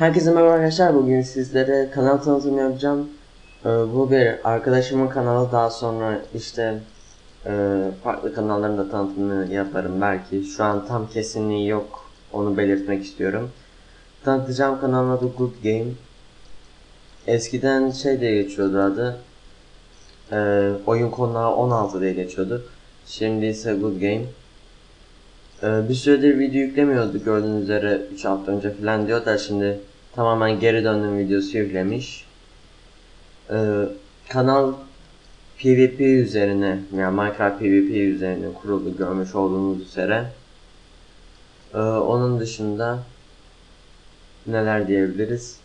Herkese merhaba arkadaşlar. Bugün sizlere kanal tanıtımı yapacağım. Ee, bu bir arkadaşımın kanalı. Daha sonra işte e, farklı kanalların da tanıtımını yaparım belki. Şu an tam kesinliği yok. Onu belirtmek istiyorum. Tanıtacağım kanalın adı Good Game. Eskiden şey diye geçiyordu adı. Ee, oyun konağı 16 diye geçiyordu. Şimdi ise Good Game. Ee, bir süredir video yüklemiyordu gördüğünüz üzere 3 hafta önce falan diyor da şimdi tamamen geri döndüm videosu yüklemiş. Ee, kanal PvP üzerine yani Minecraft PvP üzerine kuruldu görmüş olduğunuz üzere. Ee, onun dışında neler diyebiliriz?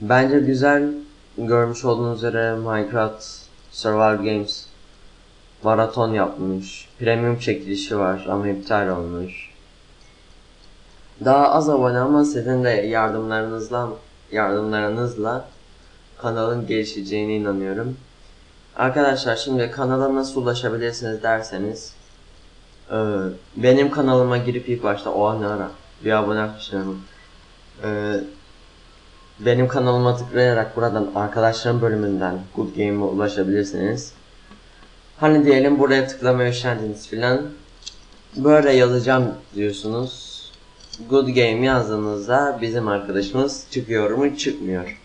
Bence güzel görmüş olduğunuz üzere Minecraft Survival Games maraton yapmış. Premium çekilişi var ama iptal olmuş. Daha az abone ama sizin de yardımlarınızla yardımlarınızla kanalın gelişeceğine inanıyorum. Arkadaşlar şimdi kanala nasıl ulaşabilirsiniz derseniz e, benim kanalıma girip ilk başta o ne ara bir abone yapmışım. E, benim kanalıma tıklayarak buradan arkadaşlarım bölümünden Good Game'e ulaşabilirsiniz. Hani diyelim buraya tıklamaya üşendiniz filan. Böyle yazacağım diyorsunuz. Good game yazdığınızda bizim arkadaşımız çıkıyor mu çıkmıyor.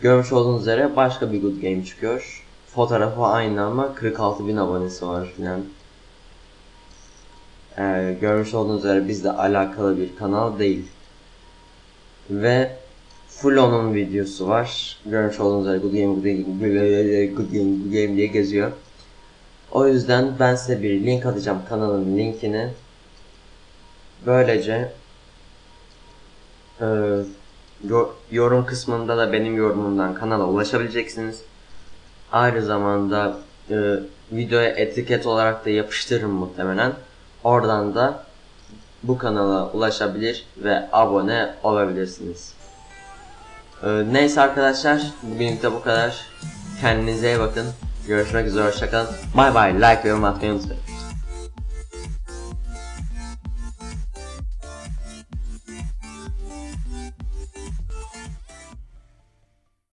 Görmüş olduğunuz üzere başka bir good game çıkıyor. Fotoğrafı aynı ama 46 bin abonesi var filan. Ee, görmüş olduğunuz üzere bizde alakalı bir kanal değil. Ve full onun videosu var. Görmüş olduğunuz üzere good game, good game, good game, good game diye geziyor. O yüzden ben size bir link atacağım kanalın linkini. Böylece e, yorum kısmında da benim yorumumdan kanala ulaşabileceksiniz. Aynı zamanda e, videoya etiket olarak da yapıştırırım muhtemelen. Oradan da bu kanala ulaşabilir ve abone olabilirsiniz. E, neyse arkadaşlar bugünlük de bu kadar. Kendinize iyi bakın. Görüşmek üzere hoşçakalın. Bay bay like ve yorum atmayı unutmayın.